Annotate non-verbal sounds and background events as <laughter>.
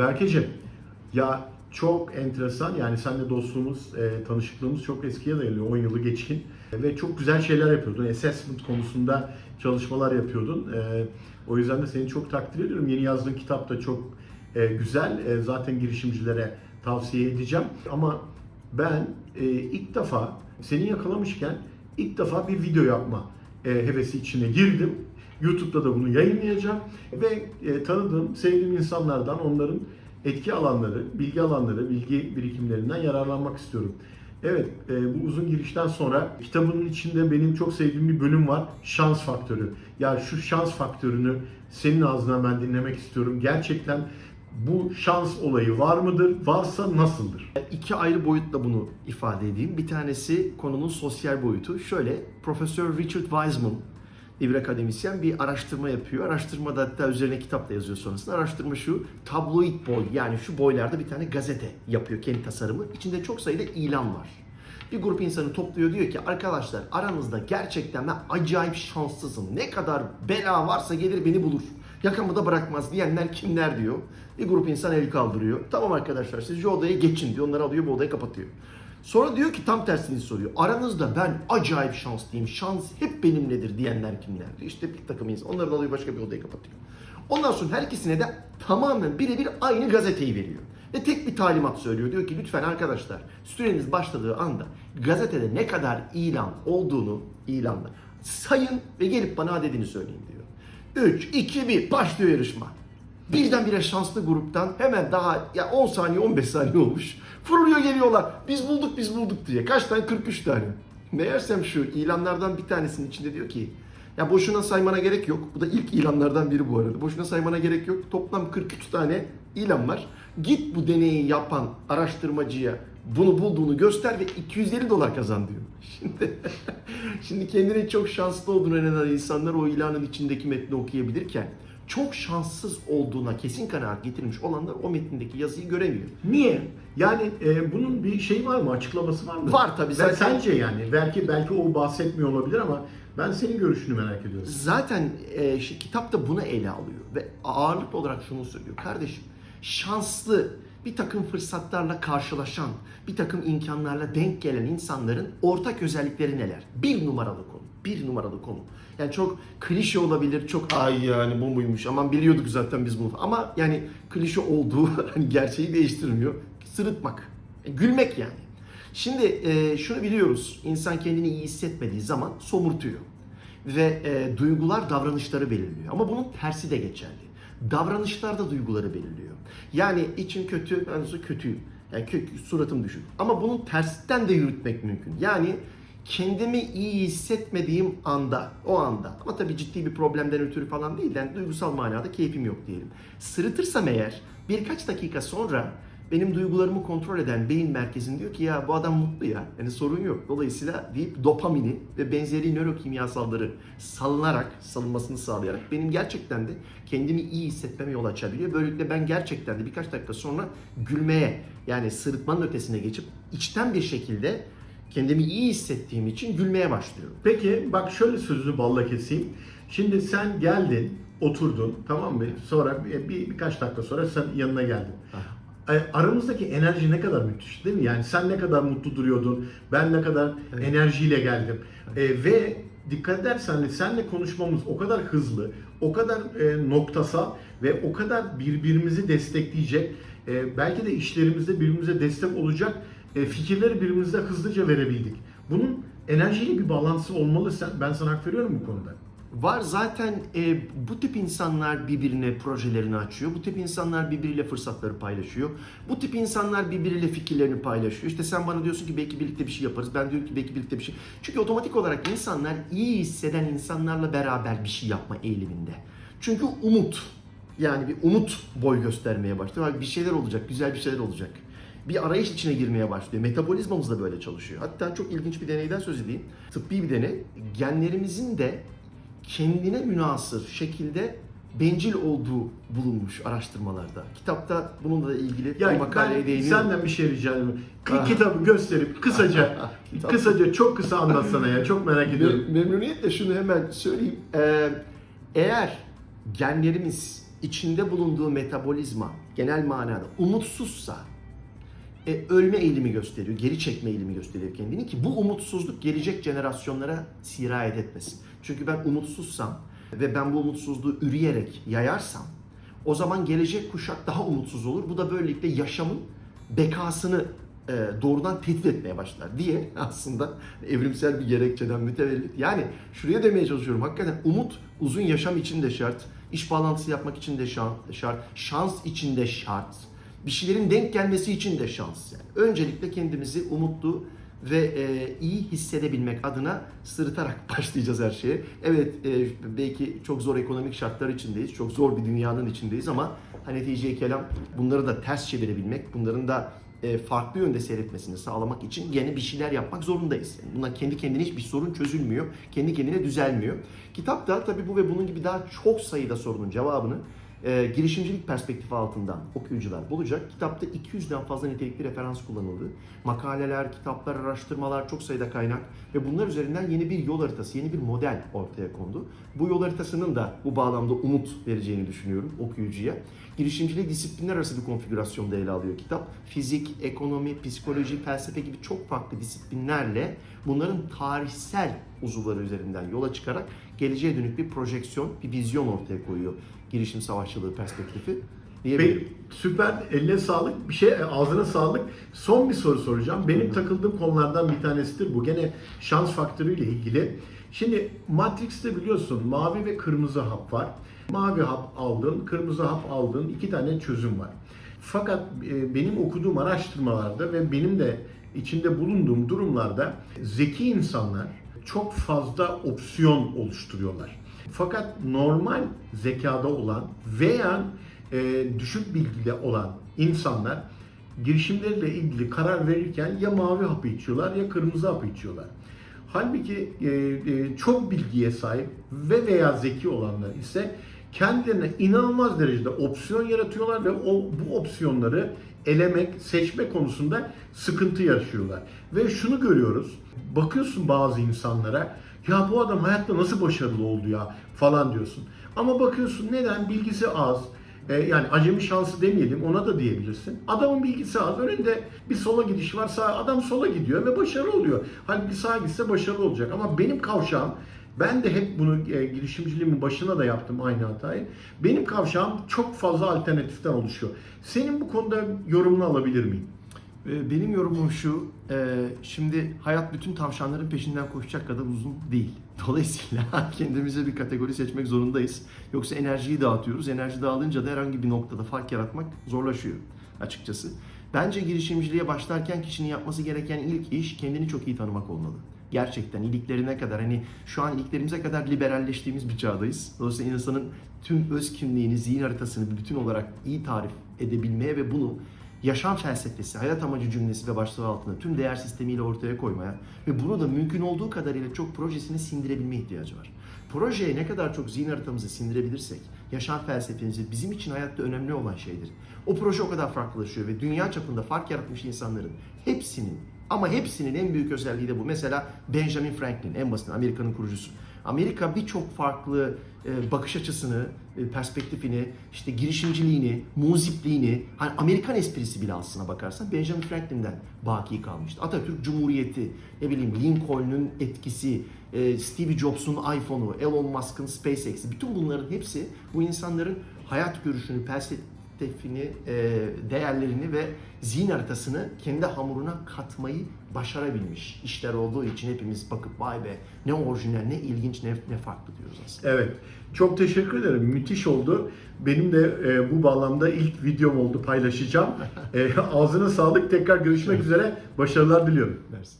Berkeciğim, ya çok enteresan yani seninle dostluğumuz, e, tanışıklığımız çok eskiye dayanıyor. 10 yılı geçkin. E, ve çok güzel şeyler yapıyordun. Assessment konusunda çalışmalar yapıyordun. E, o yüzden de seni çok takdir ediyorum. Yeni yazdığın kitap da çok e, güzel. E, zaten girişimcilere tavsiye edeceğim. Ama ben e, ilk defa seni yakalamışken ilk defa bir video yapma e, hevesi içine girdim. YouTube'da da bunu yayınlayacağım ve e, tanıdığım, sevdiğim insanlardan onların etki alanları, bilgi alanları, bilgi birikimlerinden yararlanmak istiyorum. Evet, e, bu uzun girişten sonra kitabının içinde benim çok sevdiğim bir bölüm var. Şans faktörü. Ya şu şans faktörünü senin ağzından ben dinlemek istiyorum. Gerçekten bu şans olayı var mıdır? Varsa nasıldır? İki ayrı boyutla bunu ifade edeyim. Bir tanesi konunun sosyal boyutu. Şöyle, Profesör Richard Wiseman bir akademisyen bir araştırma yapıyor. Araştırmada hatta üzerine kitap da yazıyor sonrasında. Araştırma şu, tabloid boy yani şu boylarda bir tane gazete yapıyor kendi tasarımı. İçinde çok sayıda ilan var. Bir grup insanı topluyor diyor ki arkadaşlar aranızda gerçekten ben acayip şanslısın. Ne kadar bela varsa gelir beni bulur. Yakamı da bırakmaz diyenler kimler diyor. Bir grup insan el kaldırıyor. Tamam arkadaşlar siz şu odaya geçin diyor. Onları alıyor bu odayı kapatıyor. Sonra diyor ki tam tersini soruyor. Aranızda ben acayip şanslıyım. Şans hep benimledir diyenler kimler. İşte bir takım insan. Onları alıyor başka bir odaya kapatıyor. Ondan sonra her ikisine de tamamen birebir aynı gazeteyi veriyor. Ve tek bir talimat söylüyor. Diyor ki lütfen arkadaşlar süreniz başladığı anda gazetede ne kadar ilan olduğunu ilanla sayın ve gelip bana adedini söyleyin diyor. 3, 2, 1 başlıyor yarışma. Birdenbire şanslı gruptan hemen daha ya 10 saniye 15 saniye olmuş. Fırlıyor geliyorlar. Biz bulduk biz bulduk diye. Kaç tane? 43 tane. Meğersem şu ilanlardan bir tanesinin içinde diyor ki ya boşuna saymana gerek yok. Bu da ilk ilanlardan biri bu arada. Boşuna saymana gerek yok. Toplam 43 tane ilan var. Git bu deneyi yapan araştırmacıya bunu bulduğunu göster ve 250 dolar kazan diyor. <laughs> Şimdi <laughs> şimdi kendini çok şanslı olduğunu inanan insanlar o ilanın içindeki metni okuyabilirken çok şanssız olduğuna kesin kanaat getirmiş olanlar o metnindeki yazıyı göremiyor. Niye? Yani e, bunun bir şey var mı? Açıklaması var mı? Var tabii, zaten- sence yani belki belki o bahsetmiyor olabilir ama ben senin görüşünü merak ediyorum. Zaten e, şey, kitap da bunu ele alıyor ve ağırlıklı olarak şunu söylüyor. Kardeşim şanslı bir takım fırsatlarla karşılaşan, bir takım imkanlarla denk gelen insanların ortak özellikleri neler? Bir numaralı konu. Bir numaralı konu. Yani çok klişe olabilir, çok ay yani bu muymuş aman biliyorduk zaten biz bunu. Ama yani klişe olduğu <laughs> hani gerçeği değiştirmiyor. Sırıtmak, e, gülmek yani. Şimdi e, şunu biliyoruz. İnsan kendini iyi hissetmediği zaman somurtuyor. Ve e, duygular davranışları belirliyor. Ama bunun tersi de geçerli. Davranışlar da duyguları belirliyor. Yani içim kötü, ben kötüyüm. Yani kö- suratım düşük. Ama bunun tersten de yürütmek mümkün. Yani kendimi iyi hissetmediğim anda, o anda ama tabii ciddi bir problemden ötürü falan değil, yani duygusal manada keyfim yok diyelim. Sırıtırsam eğer birkaç dakika sonra benim duygularımı kontrol eden beyin merkezim diyor ki ya bu adam mutlu ya. Yani sorun yok. Dolayısıyla deyip dopamini ve benzeri nörokimyasalları salınarak, salınmasını sağlayarak benim gerçekten de kendimi iyi hissetmeme yol açabiliyor. Böylelikle ben gerçekten de birkaç dakika sonra gülmeye yani sırıtmanın ötesine geçip içten bir şekilde kendimi iyi hissettiğim için gülmeye başlıyorum. Peki bak şöyle sözünü balla keseyim. Şimdi sen geldin, oturdun tamam mı? Sonra bir, bir- birkaç dakika sonra sen yanına geldin. E, Aramızdaki enerji ne kadar müthiş değil mi? Yani sen ne kadar mutlu duruyordun, ben ne kadar Evet. enerjiyle geldim. E, ve dikkat edersen de senle konuşmamız o kadar hızlı, o kadar e, noktasal ve o kadar birbirimizi destekleyecek, e, belki de işlerimizde birbirimize destek olacak fikirleri birbirimize hızlıca verebildik. Bunun enerjiyle bir bağlantısı olmalı. Ben sana hak veriyorum bu konuda. Var zaten e, bu tip insanlar birbirine projelerini açıyor. Bu tip insanlar birbiriyle fırsatları paylaşıyor. Bu tip insanlar birbiriyle fikirlerini paylaşıyor. İşte sen bana diyorsun ki belki birlikte bir şey yaparız. Ben diyorum ki belki birlikte bir şey. Çünkü otomatik olarak insanlar iyi hisseden insanlarla beraber bir şey yapma eğiliminde. Çünkü umut. Yani bir umut boy göstermeye başlıyor. Bir şeyler olacak, güzel bir şeyler olacak. Bir arayış içine girmeye başlıyor. Metabolizmamız da böyle çalışıyor. Hatta çok ilginç bir deneyden söz edeyim. Tıbbi bir deney. Genlerimizin de kendine münasır şekilde bencil olduğu bulunmuş araştırmalarda. Kitapta bununla da ilgili bir Yani makaleye ben değiniyorum. senden bir şey rica ediyorum. K- Ah. kitabı gösterip kısaca, <laughs> kısaca çok kısa anlatsana ya. Çok merak ediyorum. Mem- memnuniyetle şunu hemen söyleyeyim. Ee, eğer genlerimiz içinde bulunduğu metabolizma genel manada umutsuzsa e, ölme eğilimi gösteriyor, geri çekme eğilimi gösteriyor kendini ki bu umutsuzluk gelecek jenerasyonlara sirayet etmesin. Çünkü ben umutsuzsam ve ben bu umutsuzluğu üreyerek yayarsam o zaman gelecek kuşak daha umutsuz olur. Bu da böylelikle yaşamın bekasını e, doğrudan tehdit etmeye başlar diye <laughs> aslında evrimsel bir gerekçeden mütevellit. Yani şuraya demeye çalışıyorum hakikaten umut uzun yaşam için de şart, iş bağlantısı yapmak için de şart, şans için de şart, bir şeylerin denk gelmesi için de şans. Yani öncelikle kendimizi umutlu ve e, iyi hissedebilmek adına sırıtarak <laughs> başlayacağız her şeye. Evet e, belki çok zor ekonomik şartlar içindeyiz, çok zor bir dünyanın içindeyiz ama hani netice kelam bunları da ters çevirebilmek, bunların da e, farklı yönde seyretmesini sağlamak için yeni bir şeyler yapmak zorundayız. Yani bunlar kendi kendine hiçbir sorun çözülmüyor, kendi kendine düzelmiyor. Kitapta tabii bu ve bunun gibi daha çok sayıda sorunun cevabını e, girişimcilik perspektifi altından okuyucular bulacak. Kitapta 200'den fazla nitelikli referans kullanıldı. Makaleler, kitaplar, araştırmalar, çok sayıda kaynak ve bunlar üzerinden yeni bir yol haritası, yeni bir model ortaya kondu. Bu yol haritasının da bu bağlamda umut vereceğini düşünüyorum okuyucuya. Girişimcilik disiplinler arası bir konfigürasyonda ele alıyor kitap. Fizik, ekonomi, psikoloji, felsefe gibi çok farklı disiplinlerle bunların tarihsel uzuvları üzerinden yola çıkarak geleceğe dönük bir projeksiyon, bir vizyon ortaya koyuyor girişim savaşçılığı perspektifi diyebilirim. Süper. Eline sağlık. Bir şey ağzına sağlık. Son bir soru soracağım. Benim takıldığım konulardan bir tanesidir bu. Gene şans faktörüyle ilgili. Şimdi Matrix'te biliyorsun mavi ve kırmızı hap var. Mavi hap aldın, kırmızı hap aldın. iki tane çözüm var. Fakat e, benim okuduğum araştırmalarda ve benim de içinde bulunduğum durumlarda zeki insanlar çok fazla opsiyon oluşturuyorlar. Fakat normal zekada olan veya e, düşük bilgide olan insanlar girişimleriyle ilgili karar verirken ya mavi hapı içiyorlar ya kırmızı hapı içiyorlar. Halbuki e, e, çok bilgiye sahip ve veya zeki olanlar ise kendilerine inanılmaz derecede opsiyon yaratıyorlar ve o bu opsiyonları elemek, seçme konusunda sıkıntı yaşıyorlar. Ve şunu görüyoruz. Bakıyorsun bazı insanlara ya bu adam hayatta nasıl başarılı oldu ya falan diyorsun. Ama bakıyorsun neden bilgisi az, e, yani acemi şansı demeyelim ona da diyebilirsin. Adamın bilgisi az. Önünde bir sola gidiş var. Sağ, adam sola gidiyor ve başarılı oluyor. Halbuki sağa gitse başarılı olacak. Ama benim kavşağım ben de hep bunu e, girişimciliğimin başına da yaptım aynı hatayı. Benim kavşağım çok fazla alternatiften oluşuyor. Senin bu konuda yorumunu alabilir miyim? Benim yorumum şu, e, şimdi hayat bütün tavşanların peşinden koşacak kadar uzun değil. <laughs> Dolayısıyla kendimize bir kategori seçmek zorundayız. Yoksa enerjiyi dağıtıyoruz. Enerji dağılınca da herhangi bir noktada fark yaratmak zorlaşıyor açıkçası. Bence girişimciliğe başlarken kişinin yapması gereken ilk iş kendini çok iyi tanımak olmalı. Gerçekten iliklerine kadar hani şu an iliklerimize kadar liberalleştiğimiz bir çağdayız. Dolayısıyla insanın tüm öz kimliğini, zihin haritasını bütün olarak iyi tarif edebilmeye ve bunu yaşam felsefesi, hayat amacı cümlesi ve başlığı altında tüm değer sistemiyle ortaya koymaya ve bunu da mümkün olduğu kadarıyla çok projesini sindirebilme ihtiyacı var. Projeye ne kadar çok zihin haritamızı sindirebilirsek, yaşam felsefemizi bizim için hayatta önemli olan şeydir. O proje o kadar farklılaşıyor ve dünya çapında fark yaratmış insanların hepsinin ama hepsinin en büyük özelliği de bu. Mesela Benjamin Franklin en basit Amerika'nın kurucusu. Amerika birçok farklı e, bakış açısını, e, perspektifini, işte girişimciliğini, muzipliğini, hani Amerikan esprisi bile aslına bakarsan Benjamin Franklin'den baki kalmıştı. Atatürk Cumhuriyeti, ne bileyim Lincoln'un etkisi, e, Steve Jobs'un iPhone'u, Elon Musk'ın SpaceX'i, bütün bunların hepsi bu insanların hayat görüşünü, perspektifini, e, değerlerini ve zihin haritasını kendi hamuruna katmayı başarabilmiş işler olduğu için hepimiz bakıp vay be ne orijinal, ne ilginç, ne, ne farklı diyoruz aslında. Evet. Çok teşekkür ederim. Müthiş oldu. Benim de e, bu bağlamda ilk videom oldu paylaşacağım. <laughs> E, ağzına sağlık. Tekrar görüşmek üzere. Başarılar diliyorum. Dersin.